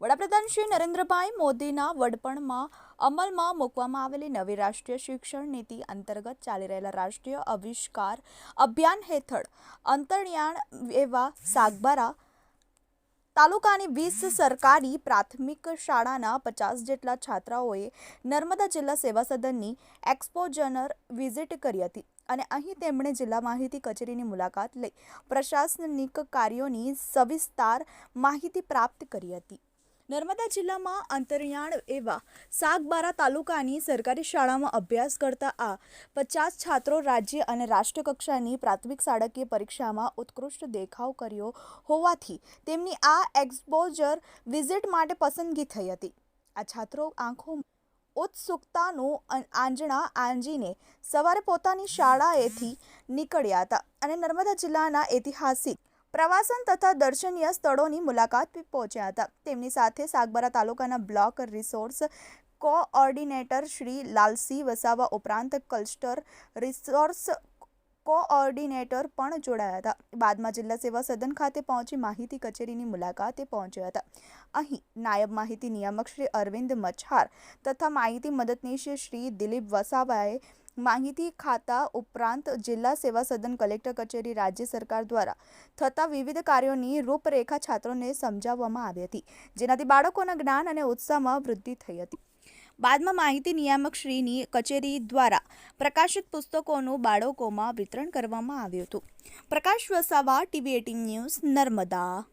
વડાપ્રધાન શ્રી નરેન્દ્રભાઈ મોદીના વડપણમાં અમલમાં મૂકવામાં આવેલી નવી રાષ્ટ્રીય શિક્ષણ નીતિ અંતર્ગત ચાલી રહેલા રાષ્ટ્રીય આવિષ્કાર અભિયાન હેઠળ અંતરિયાણ એવા સાગબારા તાલુકાની વીસ સરકારી પ્રાથમિક શાળાના પચાસ જેટલા છાત્રાઓએ નર્મદા જિલ્લા સેવા સદનની એક્સપોજનર વિઝિટ કરી હતી અને અહીં તેમણે જિલ્લા માહિતી કચેરીની મુલાકાત લઈ પ્રશાસનિક કાર્યોની સવિસ્તાર માહિતી પ્રાપ્ત કરી હતી. નર્મદા જિલ્લામાં અંતરિયાળ એવા સાગબારા તાલુકાની સરકારી શાળામાં અભ્યાસ કરતા આ પચાસ છાત્રો રાજ્ય અને રાષ્ટ્રકક્ષાની પ્રાથમિક શાળાકીય પરીક્ષામાં ઉત્કૃષ્ટ દેખાવ કર્યો હોવાથી તેમની આ એક્સપોઝર વિઝિટ માટે પસંદગી થઈ હતી. આ છાત્રો આંખો ઉત્સુકતાનું આંજણા આંજીને સવારે પોતાની શાળાએથી નીકળ્યા હતા અને નર્મદા જિલ્લાના ઐતિહાસિક પ્રવાસન તથા દર્શનીય સ્થળોની મુલાકાત પહોંચ્યા હતા. તેમની સાથે સાગબારા તાલુકાના block resource coordinator Shri Lalsinh Vasava ઉપરાંત કલ્સ્ટર રિસોર્સ કોઓર્ડિનેટર પણ જોડાયા હતા. બાદમાં જિલ્લા સેવા સદન ખાતે પહોંચી માહિતી કચેરીની મુલાકાતે પહોંચ્યા હતા. અહીં નાયબ માહિતી નિયામક શ્રી અરવિંદ મચ્છાર તથા માહિતી મદદનીશ શ્રી દિલીપ વસાવાએ માહિતી ખાતા ઉપરાંત જિલ્લા સેવા સદન કલેક્ટર કચેરી રાજ્ય સરકાર દ્વારા થતા વિવિધ કાર્યોની રૂપરેખા છાત્રોને સમજાવવામાં આવી હતી, જેનાથી બાળકોના જ્ઞાન અને ઉત્સાહમાં વૃદ્ધિ થઈ હતી. બાદમાં માહિતી નિયામક શ્રીની કચેરી દ્વારા પ્રકાશિત પુસ્તકોનું બાળકોમાં વિતરણ કરવામાં આવ્યું હતું. Prakash Vasava, TV eighteen news, Narmada.